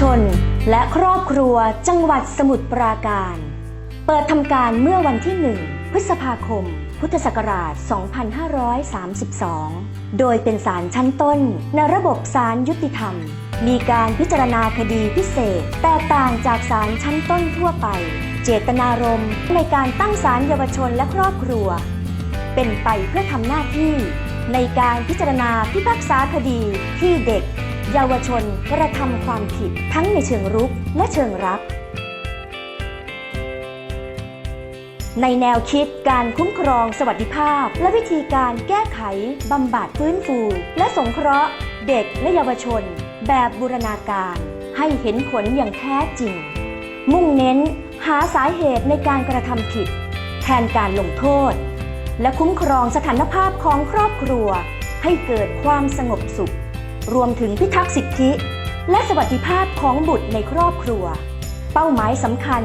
ชน และครอบครัวจังหวัดสมุทรปราการ เปิดทำการเมื่อวันที่ 1 พฤษภาคม พุทธศักราช 2532 โดยเป็นศาลชั้นต้นในระบบศาลยุติธรรม มีการพิจารณาคดีพิเศษ แตกต่างจากศาลชั้นต้นทั่วไป เจตนารมณ์ในการตั้งศาลเยาวชนและครอบครัว เป็นไปเพื่อทำหน้าที่ ในการพิจารณาพิพากษาคดีที่เด็ก เยาวชนกระทำความผิดทั้งในเชิงรุกและเชิงรับ ในแนวคิดการคุ้มครองสวัสดิภาพ และวิธีการแก้ไขบำบัดฟื้นฟู และสงเคราะห์ เด็กและเยาวชน แบบบูรณาการ ให้เห็นผลอย่างแท้จริง มุ่งเน้นหาสาเหตุในการกระทำผิด แทนการลงโทษ และคุ้มครองสถานภาพของครอบครัว ให้เกิดความสงบสุข รวมถึงพิทักษ์สิทธิ และสวัสดิภาพของบุตรในครอบครัว เป้าหมายสำคัญ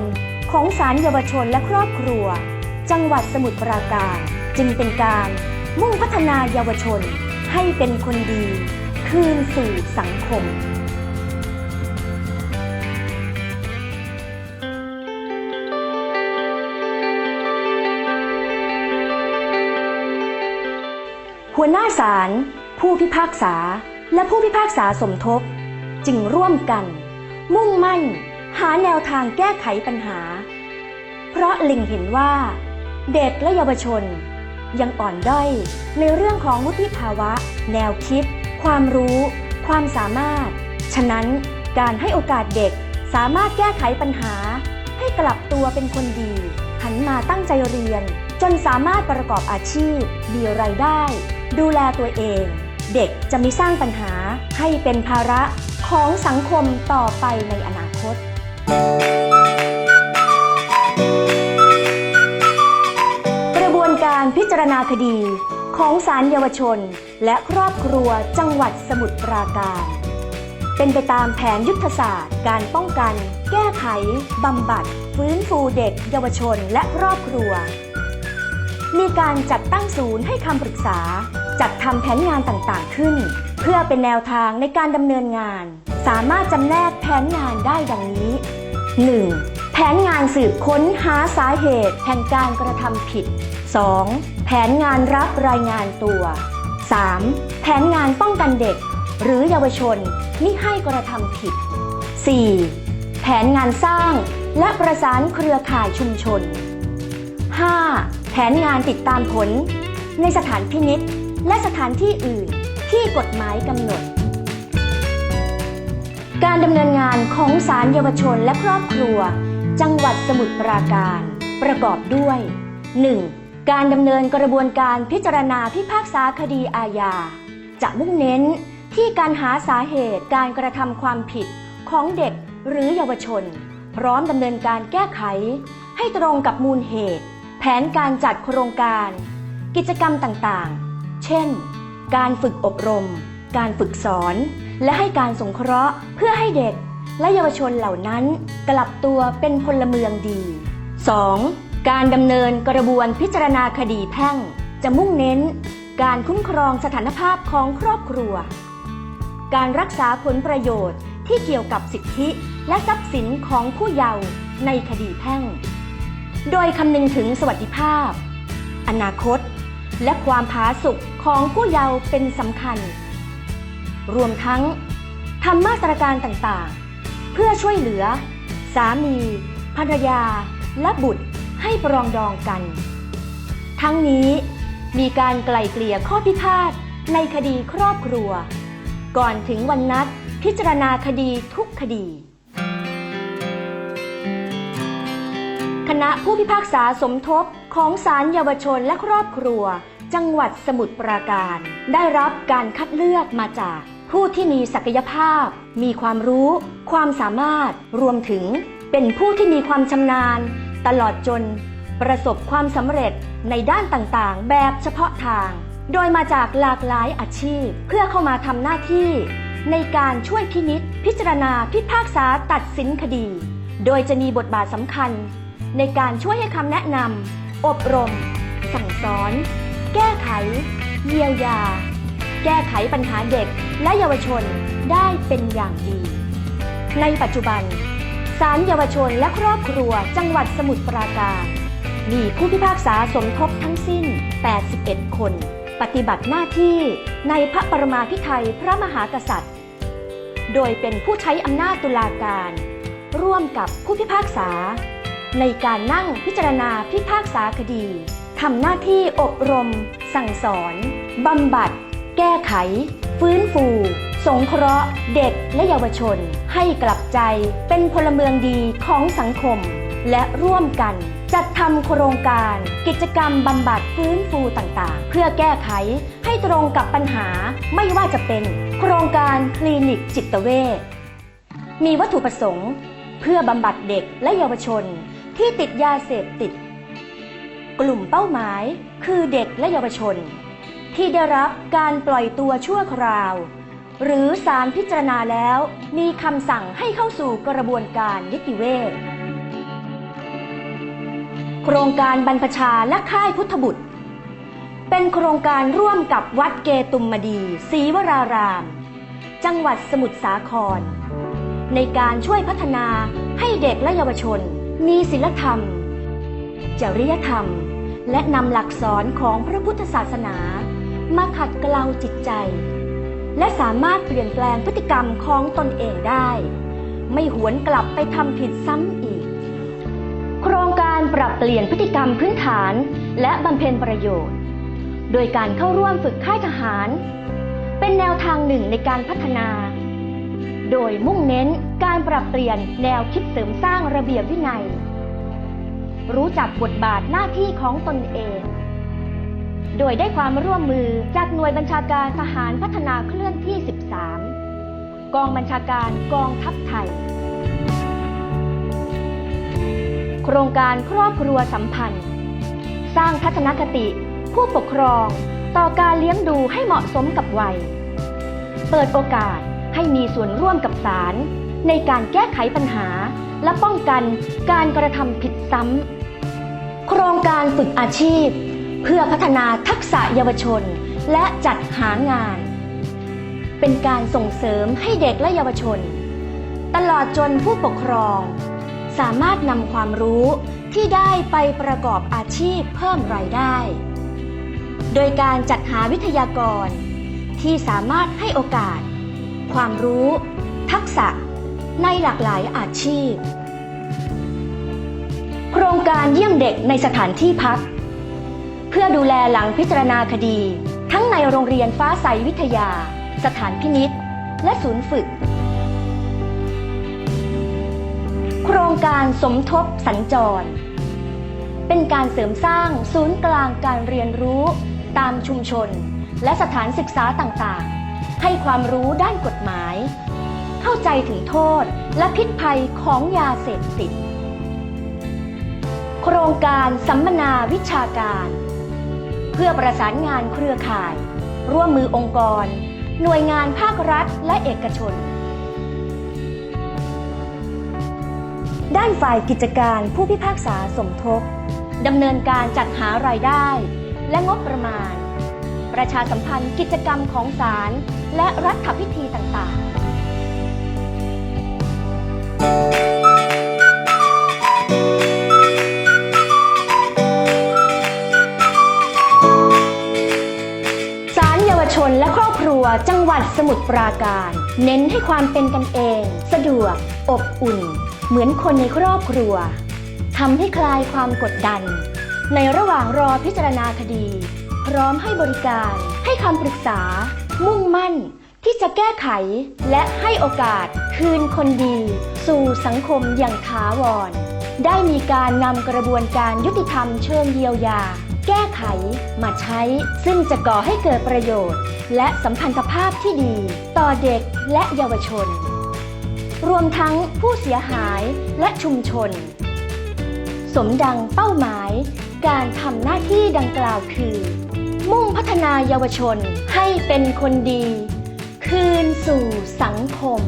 ของศาลเยาวชนและครอบครัว จังหวัดสมุทรปราการ จึงเป็นการมุ่งพัฒนาเยาวชนให้เป็นคนดี คืนสู่สังคมหัวหน้าศาลผู้พิพากษา และผู้พิพากษาสมทบ จึงร่วมกัน มุ่งมั่น หาแนวทางแก้ไขปัญหา เพราะล็งเห็นว่า เด็กและเยาวชน ยังอ่อนด้อยในเรื่องของวุฒิภาวะ แนวคิด ความรู้ ความสามารถ ฉะนั้นการให้โอกาสเด็กสามารถแก้ไขปัญหา ให้กลับตัวเป็นคนดีหันมาตั้งใจเรียน จนสามารถประกอบอาชีพมีไรายได้ ดูแลตัวเอง เด็กจะไม่สร้างปัญหาให้เป็นภาระของสังคมต่อไปในอนาคต กระบวนการพิจารณาคดีของศาลเยาวชน และครอบครัวจังหวัดสมุทรปราการ เป็นไปตามแผนยุทธศาสตร์ การป้องกัน แก้ไขบำบัด ฟื้นฟูเด็ก เยาวชนและครอบครัว มีการจัดตั้งศูนย์ให้คำปรึกษา จัดทำแผนงานต่างๆขึ้น เพื่อเป็นแนวทางในการดำเนินงาน สามารถจำแนกแผนงานได้ดังนี้ 1. แผนงานสืบค้นหาสาเหตุแห่งการกระทำผิด 2. แผนงานรับรายงานตัว 3. แผนงานป้องกันเด็ก หรือเยาวชนมิให้กระทำผิด 4. แผนงานสร้างและประสานเครือข่ายชุมชน 5. แผนงานติดตามผล ในสถานพินิษ และสถานที่อื่นที่กฎหมายกำหนด การดำเนินงานของศาลเยาวชนและครอบครัว จังหวัดสมุทรปราการ ประกอบด้วย 1. การดำเนินกระบวนการพิจารณาพิพากษาคดีอาญา จะมุ่งเน้นที่การหาสาเหตุการกระทำความผิดของเด็กหรือเยาวชน พร้อมดำเนินการแก้ไข ให้ตรงกับมูลเหตุ แผนการจัดโครงการ กิจกรรมต่างๆ เช่น การฝึกอบรม การฝึกสอน และให้การสงเคราะห์เพื่อให้เด็กและเยาวชนเหล่านั้นกลับตัวเป็นพลเมืองดี 2. การดำเนินกระบวนพิจารณาคดีแพ่ง จะมุ่งเน้น การคุ้มครองสถานภาพของครอบครัว การรักษาผลประโยชน์ที่เกี่ยวกับสิทธิและทรัพย์สินของผู้เยาว์ในคดีแพ่ง โดยคำนึงถึงสวัสดิภาพ อนาคต และความผาสุกของผู้เยาว์เป็นสำคัญ รวมทั้งทำมาตรการต่างๆ เพื่อช่วยเหลือ สามี ภรรยา และบุตรให้ปรองดองกัน ทั้งนี้มีการไกล่เกลี่ยข้อพิพาทในคดีครอบครัว ก่อนถึงวันนัดพิจารณาคดีทุกคดี คณะผู้พิพากษาสมทบของศาลเยาวชนและครอบครัว จังหวัดสมุทรปราการ ได้รับการคัดเลือกมาจากผู้ที่มีศักยภาพ มีความรู้ ความสามารถ รวมถึงเป็นผู้ที่มีความชำนาญ ตลอดจน ประสบความสำเร็จในด้านต่างๆ แบบเฉพาะทาง โดยมาจากหลากหลายอาชีพ เพื่อเข้ามาทำหน้าที่ ในการช่วยพินิษพิจารณาพิพากษาตัดสินคดี โดยจะมีบทบาทสำคัญ ในการช่วยให้คำแนะนำอบรม สั่งสอน แก้ไข เยียวยา แก้ไขปัญหาเด็กและเยาวชนได้เป็นอย่างดี ในปัจจุบันศาลเยาวชนและครอบครัวจังหวัดสมุทรปราการ มีผู้พิพากษาสมทบทั้งสิ้น 81 คน ปฏิบัติหน้าที่ในพระปรมาภิไธยพระมหากษัตริย์ โดยเป็นผู้ใช้อำนาจตุลาการ ร่วมกับผู้พิพากษา ในการนั่งพิจารณาพิพากษาคดีำหน้าที่อบรม สั่งสอน บำบัด แก้ไข ฟื้นฟู สงเคราะห์ เด็กและเยาวชน ให้กลับใจเป็นพลเมืองดีของสังคม และร่วมกัน จัดทำโครงการ กิจกรรมบำบัดฟื้นฟูต่างๆ เพื่อแก้ไขให้ตรงกับปัญหาไม่ว่าจะเป็น โครงการคลินิกจิตเวชมีวัตถุประสงค์ เพื่อบำบัดเด็กและเยาวชนที่ติดยาเสพติด กลุ่มเป้าหมายคือเด็กและเยาวชน ที่ได้รับการปล่อยตัวชั่วคราว หรือศาลพิจารณาแล้วมีคำสั่งให้เข้าสู่กระบวนการนิติเวชโครงการบรรพชาและค่ายพุทธบุตร เป็นโครงการร่วมกับวัดเกตุมมดีศรีวราราม จังหวัดสมุทรสาคร ในการช่วยพัฒนาให้เด็กและเยาวชน มีศีลธรรม จริยธรรม และนำหลักสอนของพระพุทธศาสนา มาขัดเกลาจิตใจ และสามารถเปลี่ยนแปลงพฤติกรรมของตนเองได้ ไม่หวนกลับไปทำผิดซ้ำอีก โครงการปรับเปลี่ยนพฤติกรรมพื้นฐานและบำเพ็ญประโยชน์ โดยการเข้าร่วมฝึกค่ายทหาร เป็นแนวทางหนึ่งในการพัฒนา โดยมุ่งเน้นการปรับเปลี่ยนแนวคิดเสริมสร้างระเบียบวินัย รู้จักบทบาทหน้าที่ของตนเอง โดยได้ความร่วมมือจากหน่วยบัญชาการทหารพัฒนาเคลื่อนที่ 13 กองบัญชาการกองทัพไทย โครงการครอบครัวสัมพันธ์ สร้างทัศนคติ ผู้ปกครอง ต่อการเลี้ยงดูให้เหมาะสมกับวัย เปิดโอกาสให้มีส่วนร่วมกับศาลในการแก้ไขปัญหา และป้องกันการกระทำผิดซ้ำ โครงการฝึกอาชีพ เพื่อพัฒนาทักษะเยาวชน และจัดหางาน เป็นการส่งเสริมให้เด็กและเยาวชน ตลอดจนผู้ปกครอง สามารถนำความรู้ที่ได้ไปประกอบอาชีพเพิ่มรายได้ โดยการจัดหาวิทยากร ที่สามารถให้โอกาส ความรู้ ทักษะ ในหลากหลายอาชีพ โครงการเยี่ยมเด็กในสถานที่พัก เพื่อดูแลหลังพิจารณาคดี ทั้งในโรงเรียนฟ้าใสวิทยา สถานพินิษและศูนย์ฝึก โครงการสมทบสัญจร เป็นการเสริมสร้างศูนย์กลางการเรียนรู้ ตามชุมชน และสถานศึกษาต่างๆ ให้ความรู้ด้านกฎหมาย เข้าใจถึงโทษและพิษภัยของยาเสพติด โครงการสัมมนาวิชาการ เพื่อประสานงานเครือข่าย ร่วมมือองค์กร หน่วยงานภาครัฐและเอกชน ด้านฝ่ายกิจการผู้พิพากษาสมทบดำเนินการจัดหารายได้ และงบประมาณ ประชาสัมพันธ์กิจกรรมของศาลและรัฐพิธีต่างๆ ครัวจังหวัดสมุทรปราการ เน้นให้ความเป็นกันเอง สะดวก อบอุ่น เหมือนคนในครอบครัวทำให้คลายความกดดัน ในระหว่างรอพิจารณาคดี พร้อมให้บริการ ให้คำปรึกษา มุ่งมั่น ที่จะแก้ไข และให้โอกาส คืนคนดี สู่สังคมอย่างถาวรได้มีการนำกระบวนการยุติธรรมเชิงเยียวยา แก้ไขมาใช้ ซึ่งจะก่อให้เกิดประโยชน์ และสัมพันธภาพที่ดี ต่อเด็กและเยาวชน รวมทั้งผู้เสียหายและชุมชน สมดังเป้าหมาย การทำหน้าที่ดังกล่าวคือ มุ่งพัฒนาเยาวชนให้เป็นคนดี คืนสู่สังคม